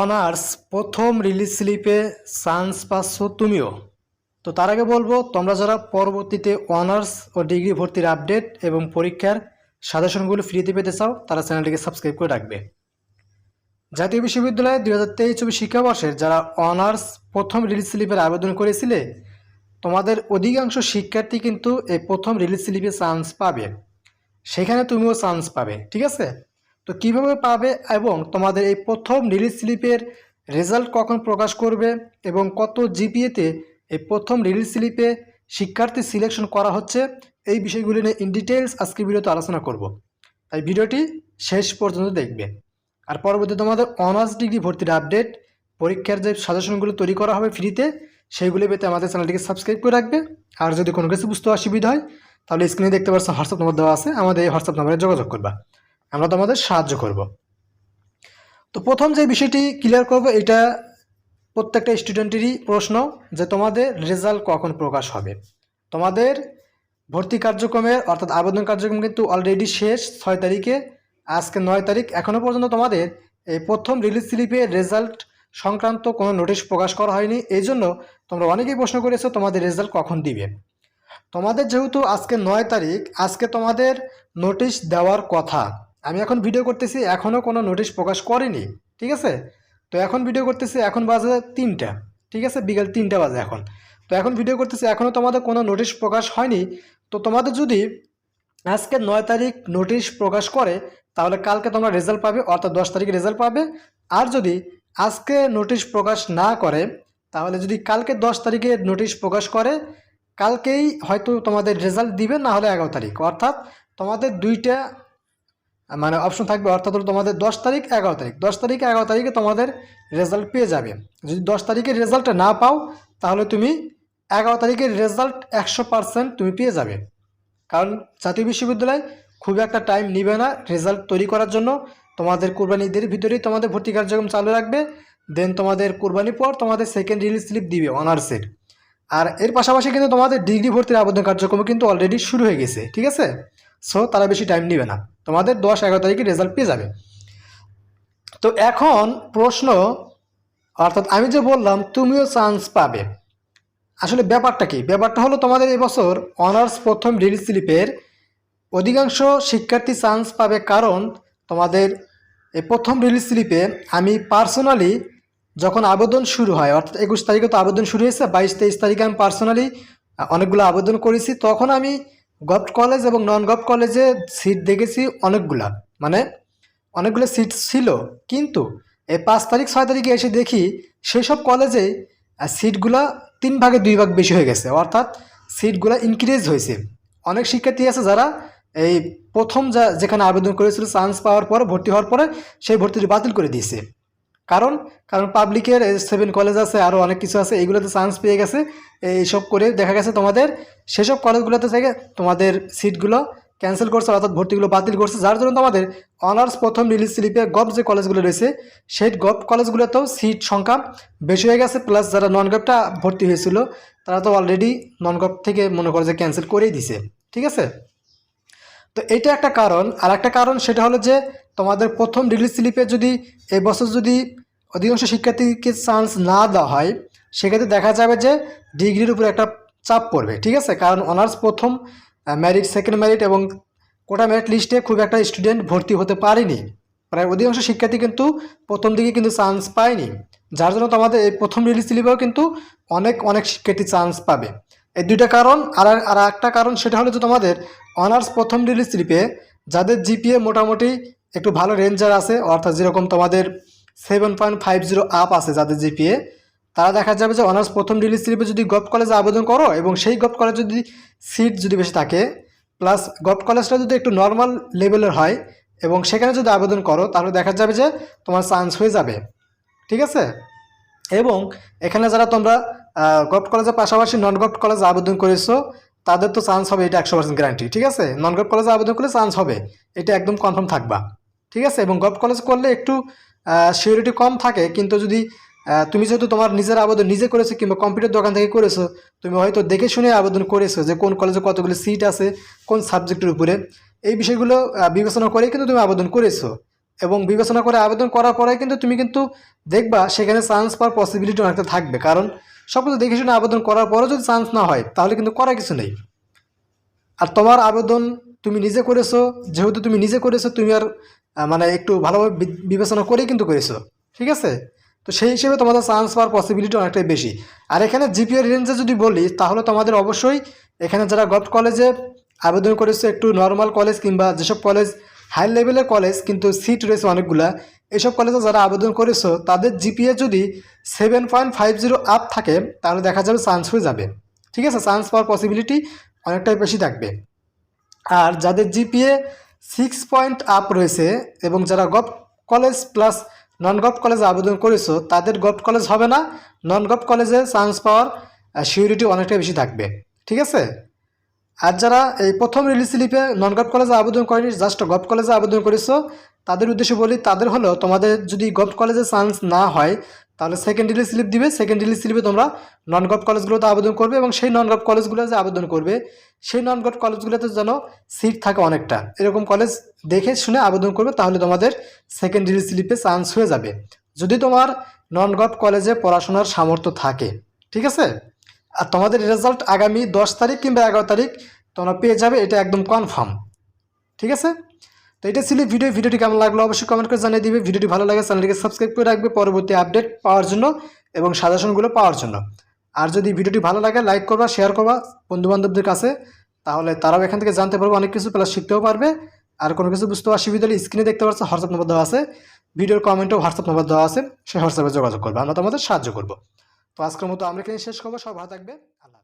Honours প্রথম release স্লিপে chance পাচ্ছ তুমিও। তো তার আগে বলব, তোমরা যারা পরবর্তীতে অনার্স ও ডিগ্রি ভর্তির আপডেট এবং পরীক্ষার সাজেশনগুলো ফ্রিতে পেতে চাও, তারা চ্যানেলটিকে সাবস্ক্রাইব করে রাখবে। জাতীয় বিশ্ববিদ্যালয়ে দুই হাজার তেইশ চব্বিশ শিক্ষাবর্ষের যারা অনার্স প্রথম রিলিজ স্লিপের আবেদন করেছিলে, তোমাদের অধিকাংশ শিক্ষার্থী কিন্তু এই প্রথম রিলিজ স্লিপে চান্স পাবে। সেখানে তুমিও চান্স পাবে, ঠিক আছে? তো কীভাবে পাবে এবং তোমাদের এই প্রথম রিলিজ স্লিপের রেজাল্ট কখন প্রকাশ করবে এবং কত জিপিএতে এই প্রথম রিলিজ স্লিপে শিক্ষার্থী সিলেকশন করা হচ্ছে, এই বিষয়গুলি নিয়ে ইন ডিটেলস আজকে ভিডিওতে আলোচনা করব। তাই ভিডিওটি শেষ পর্যন্ত দেখবে। আর পরবর্তী তোমাদের অনার্স ডিগ্রি ভর্তির আপডেট পরীক্ষার যে সাজেশনগুলো তৈরি করা হবে ফ্রিতে সেইগুলি পেতে আমাদের চ্যানেলটিকে সাবস্ক্রাইব করে রাখবে। আর যদি কোনো কিছু বুঝতে অসুবিধা হয়, তাহলে স্ক্রিনে দেখতে পাচ্ছ হোয়াটসঅ্যাপ নম্বর দেওয়া আছে, আমাদের এই হোয়াটসঅ্যাপ নম্বরে যোগাযোগ করবা। আমরা তোমাদের সাহায্য করব। তো প্রথম যে বিষয়টি ক্লিয়ার করব, এটা প্রত্যেকটা স্টুডেন্টেরই প্রশ্ন যে তোমাদের রেজাল্ট কখন প্রকাশ হবে। তোমাদের ভর্তি কার্যক্রমের অর্থাৎ আবেদন কার্যক্রম কিন্তু অলরেডি শেষ, ছয় তারিখে। আজকে নয় তারিখ এখনও পর্যন্ত তোমাদের এই প্রথম রিলিজ স্লিপের রেজাল্ট সংক্রান্ত কোনো নোটিশ প্রকাশ করা হয়নি। এই জন্য তোমরা অনেকেই প্রশ্ন করেছ, তোমাদের রেজাল্ট কখন দিবে? তোমাদের যেহেতু আজকে নয় তারিখ, আজকে তোমাদের নোটিশ দেওয়ার কথা। আমি এখন ভিডিও করতেছি এখনও কোনো নোটিশ প্রকাশ করেনি, ঠিক আছে? তো এখন ভিডিও করতেছি, এখন বাজে তিনটা, ঠিক আছে? বিকেল তিনটা বাজে এখন। তো এখন ভিডিও করতেছি এখনও তোমাদের কোনো নোটিশ প্রকাশ হয়নি। তো তোমাদের যদি আজকে নয় তারিখ নোটিশ প্রকাশ করে, তাহলে কালকে তোমরা রেজাল্ট পাবে, অর্থাৎ দশ তারিখে রেজাল্ট পাবে। আর যদি আজকে নোটিশ প্রকাশ না করে, তাহলে যদি কালকে দশ তারিখে নোটিশ প্রকাশ করে, কালকেই হয়তো তোমাদের রেজাল্ট দিবে, না হলে এগারো তারিখ। অর্থাৎ তোমাদের দুইটা মানে অপশন থাকবে অর্থাৎ তোমাদের দশ তারিখ, এগারো তারিখ। দশ তারিখ, এগারো তারিখে তোমাদের রেজাল্ট পেয়ে যাবে। যদি দশ তারিখের রেজাল্টটা না পাও, তাহলে তুমি এগারো তারিখের রেজাল্ট একশো তুমি পেয়ে যাবে। কারণ জাতীয় বিশ্ববিদ্যালয় খুব একটা টাইম নিবে না রেজাল্ট তৈরি করার জন্য। তোমাদের কোরবানি ঈদের ভিতরেই তোমাদের ভর্তি কার্যক্রম চালু রাখবে। দেন তোমাদের কোরবানির পর তোমাদের সেকেন্ড রিলিজ স্লিপ দিবে অনার্সের আর এর পাশাপাশি কিন্তু তোমাদের ডিগ্রি ভর্তির আবেদন কার্যক্রম কিন্তু অলরেডি শুরু হয়ে গেছে, ঠিক আছে? সো তারা বেশি টাইম নেবে না। তোমাদের দশ এগারো তারিখে রেজাল্ট পেয়ে যাবে। তো এখন প্রশ্ন, অর্থাৎ আমি যে বললাম, তুমিও চান্স পাবে। আসলে ব্যাপারটা কি? ব্যাপারটা হলো তোমাদের এবছর অনার্স প্রথম রিলিজ স্লিপের অধিকাংশ শিক্ষার্থী চান্স পাবে কারণ তোমাদের এই প্রথম রিলিজ স্লিপে আমি পার্সোনালি যখন আবেদন শুরু হয়, অর্থাৎ একুশ তারিখে তো আবেদন শুরু হয়েছে, বাইশ তেইশ তারিখে আমি পার্সোনালি অনেকগুলো আবেদন করেছি, তখন আমি গভট কলেজ এবং নন গভ কলেজে সিট দেখেছি অনেকগুলা। মানে অনেকগুলো সিট ছিল। কিন্তু এই পাঁচ তারিখ, ছয় তারিখে এসে দেখি সেসব কলেজে সিটগুলা তিন ভাগে দুই ভাগ বেশি হয়ে গেছে। অর্থাৎ সিটগুলো ইনক্রিজ হয়েছে। অনেক শিক্ষার্থী আছে যারা এই প্রথম যা যেখানে আবেদন করেছিল চান্স পাওয়ার পরে, ভর্তি হওয়ার পরে সেই ভর্তিটি বাতিল করে দিয়েছে। কারণ কারণ পাবলিকের সেভেন কলেজ আছে আরও অনেক কিছু আছে এইগুলোতে চান্স পেয়ে গেছে, এইসব করে দেখা গেছে তোমাদের, সেসব কলেজগুলোতে থেকে তোমাদের সিটগুলো ক্যান্সেল করছে, অর্থাৎ ভর্তিগুলো বাতিল করছে, যার জন্য তোমাদের অনার্স প্রথম রিলিজ স্লিপে গভ যে কলেজগুলো রয়েছে, সেই গভ কলেজগুলোতেও সিট সংখ্যা বেশি হয়ে গেছে প্লাস যারা নন গভটা ভর্তি হয়েছিল, তারা তো অলরেডি নন গভ থেকে মনে করে যে ক্যান্সেল করেই দিছে, ঠিক আছে? তো এটা একটা কারণ আর একটা কারণ সেটা হলো যে তোমাদের প্রথম রিলিজ স্লিপে যদি এবছর যদি অধিকাংশ শিক্ষার্থীকে চান্স না দেওয়া হয়, সেক্ষেত্রে দেখা যাবে যে ডিগ্রির উপর একটা চাপ পড়বে, ঠিক আছে? কারণ অনার্স প্রথম ম্যারিট সেকেন্ড ম্যারিট এবং কোটা মেরিট লিস্টে খুব একটা স্টুডেন্ট ভর্তি হতে পারেনি। প্রায় অধিকাংশ শিক্ষার্থী কিন্তু প্রথম দিকে কিন্তু চান্স পায়নি। যার জন্য তোমাদের এই প্রথম রিলিজ স্লিপেও কিন্তু অনেক অনেক শিক্ষার্থী চান্স পাবে। এই দুইটা কারণ, আর আর একটা কারণ সেটা হলো যে তোমাদের অনার্স প্রথম রিলিজ স্লিপে যাদের জিপিএ মোটামুটি একটু ভালো রেঞ্জার আছে, অর্থাৎ যেরকম তোমাদের seven point five zero up আছে যাদের জিপিএ তারা দেখা যাবে যে অনার্স প্রথম রিলিজ স্লিপে যদি গভ কলেজে আবেদন করো এবং সেই গভ কলেজ যদি সিট যদি বেশি থাকে প্লাস গভ কলেজটা যদি একটু নর্মাল লেভেলের হয় এবং সেখানে যদি আবেদন করো, তাহলে দেখা যাবে যে তোমার চান্স হয়ে যাবে। ঠিক আছে? এবং এখানে যারা তোমরা গভ কলেজের পাশাপাশি নন গভ কলেজে আবেদন করেছ, তাদের তো চান্স হবে এটা একশো পার্সেন্ট গ্যারান্টি ঠিক আছে? নন গভ কলেজে আবেদন করলে চান্স হবে, এটা একদম কনফার্ম থাকবা। ঠিক আছে? এবং গভ কলেজ করলে একটু সিউরিটি কম থাকে, কিন্তু যদি তুমি যেহেতু তোমার নিজের আবেদন নিজে করেছ কিংবা কম্পিউটার দোকান থেকে করেছ, তুমি হয়তো দেখে শুনে আবেদন করেছ যে কোন কলেজে কতগুলো সিট আছে, কোন সাবজেক্টের উপরে। এই বিষয়গুলো বিবেচনা করে কিন্তু তুমি আবেদন করেছ। এবং বিবেচনা করে আবেদন করার পরে কিন্তু তুমি কিন্তু দেখবা সেখানে চান্স পাওয়ার পসিবিলিটি অনেকটা থাকবে। কারণ সব কিছু দেখে শুনে আবেদন করার পরেও যদি চান্স না হয়, তাহলে কিন্তু করার কিছু নেই। আর তোমার আবেদন তুমি নিজে করেছ, যেহেতু তুমি নিজে করেছ, তুমি আর মানে একটু ভালোভাবে বিবেচনা করেই কিন্তু করেছ, ঠিক আছে? তো সেই হিসেবে তোমাদের চান্স পাওয়ার পসিবিলিটি অনেকটাই বেশি। আর এখানে জিপিএর রেঞ্জে যদি বলি, তাহলে তোমাদের অবশ্যই এখানে যারা গভ কলেজে আবেদন করেছে, একটু নর্মাল কলেজ কিংবা যেসব কলেজ হাই লেভেলের কলেজ কিন্তু সিট রয়েছে অনেকগুলা, এসব কলেজে যারা আবেদন করেছ, তাদের জিপিএ যদি seven point five zero up থাকে, তাহলে দেখা যাবে চান্স হয়ে যাবে, ঠিক আছে? চান্স পাওয়ার পসিবিলিটি অনেকটাই বেশি থাকবে। আর যাদের জিপিএ সিক্স পয়েন্ট আপ রয়েছে এবং যারা govt college plus non govt কলেজে আবেদন করেছ, তাদের গভ কলেজ হবে না নন গভ কলেজে চান্স পাওয়ার সিউরিটি অনেকটাই বেশি থাকবে। ঠিক আছে? আর যারা এই প্রথম রিলিজ স্লিপে নন গভ কলেজে আবেদন করেনি জাস্ট গভ কলেজে আবেদন করেছ, তাদের উদ্দেশ্যে বলি, তাদের হলো তোমাদের যদি গভ কলেজে চান্স না হয় তাহলে সেকেন্ড রিলিজ স্লিপ দিবে। সেকেন্ড রিলিজ স্লিপে তোমরা নন গভ কলেজগুলোতে আবেদন করবে এবং সেই নন গভ কলেজগুলো যে আবেদন করবে, সেই নন গভ কলেজগুলোতে যেন সিট থাকে অনেকটা। এরকম কলেজ দেখে শুনে আবেদন করবে, তাহলে তোমাদের সেকেন্ড রিলিজ স্লিপে চান্স হয়ে যাবে। যদি তোমার নন গভ কলেজে পড়াশোনার সামর্থ্য থাকে, ঠিক আছে? আর তোমাদের রেজাল্ট আগামী দশ তারিখ কিংবা এগারো তারিখ তোমরা পেয়ে যাবে, এটা একদম কনফার্ম ঠিক আছে? তো এটা ছিল ভিডিও। ভিডিওটি কেমন লাগল অবশ্যই কমেন্ট করে জানিয়ে দিবে। ভিডিওটি ভালো লাগে চ্যানেলটিকে সাবস্ক্রাইব করে রাখবে পরবর্তী আপডেট পাওয়ার জন্য এবং সাজেশনগুলো পাওয়ার জন্য। আর যদি ভিডিওটি ভালো লাগে লাইক করবা শেয়ার করবা বন্ধুবান্ধবদের কাছে, তাহলে তারাও এখান থেকে জানতে পারবে, অনেক কিছু প্লাস শিখতেও পারবে। আর কোনো কিছু বুঝতে অসুবিধা হলে স্ক্রিনে দেখতে পাচ্ছ হোয়াটসঅ্যাপ নম্বর দেওয়া আছে। ভিডিওর কমেন্টেও হোয়াটসঅ্যাপ নম্বর দেওয়া আছে, সেই হোয়াটসঅ্যাপে যোগাযোগ করবে। আমরা তোমাদের সাহায্য করব। তো আজকের মতো আমরা এখানে শেষ করব। সব ভালো থাকবে। আল্লাহ।